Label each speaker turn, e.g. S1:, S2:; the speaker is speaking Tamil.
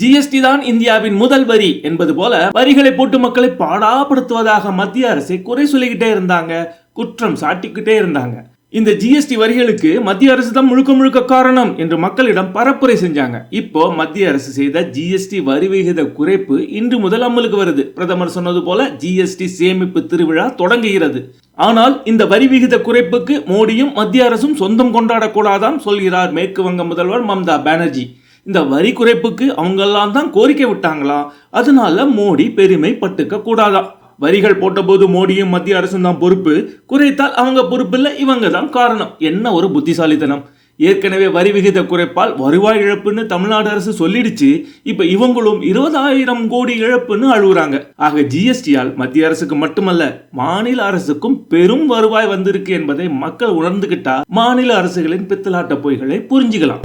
S1: ஜிஎஸ்டி தான் இந்தியாவின் முதல் வரி என்பது போல வரிகளை போட்டு மக்களை பாடாப்படுத்துவதாக மத்திய அரசை குறை சொல்லிக்கிட்டே இருந்தாங்க குற்றம் சாட்டிக்கிட்டே இருந்தாங்க. இந்த ஜிஎஸ்டி வரிகளுக்கு மத்திய அரசு தான் முழுக்க முழுக்க காரணம் என்று மக்களிடம் பரப்புரை செஞ்சாங்க. இப்போ மத்திய அரசு செய்த ஜிஎஸ்டி வரி விகித குறைப்பு இன்று முதல் அமலுக்கு வருது. பிரதமர் சொன்னது போல ஜிஎஸ்டி சேமிப்பு திருவிழா தொடங்குகிறது. ஆனால் இந்த வரி விகித குறைப்புக்கு மோடியும் மத்திய அரசும் சொந்தம் கொண்டாடக்கூடாதான் சொல்கிறார் மேற்கு வங்க முதல்வர் மம்தா பானர்ஜி. இந்த வரி குறைப்புக்கு அவங்கெல்லாம் தான் கோரிக்கை விட்டாங்களாம் அதனால மோடி பெருமை பட்டுக்க கூடாதாம் வரிகள் போட்டபோது மோடியும் மத்திய அரசும் தான் பொறுப்பு. குறைத்தால் அவங்க பொறுப்பு இல்லை இவங்க தான் காரணம். என்ன ஒரு புத்திசாலித்தனம். ஏற்கனவே வரி விகித குறைப்பால் வருவாய் இழப்புன்னு தமிழ்நாடு அரசு சொல்லிடுச்சு. இப்ப இவங்களும் இருபதாயிரம் கோடி இழப்புன்னு அழுகுறாங்க ஆக ஜிஎஸ்டியால் மத்திய அரசுக்கு மட்டுமல்ல மாநில அரசுக்கும் பெரும் வருவாய் வந்திருக்கு என்பதை மக்கள் உணர்ந்துகிட்டா மாநில அரசுகளின் பித்தலாட்ட பொய்களை புரிஞ்சுக்கலாம்.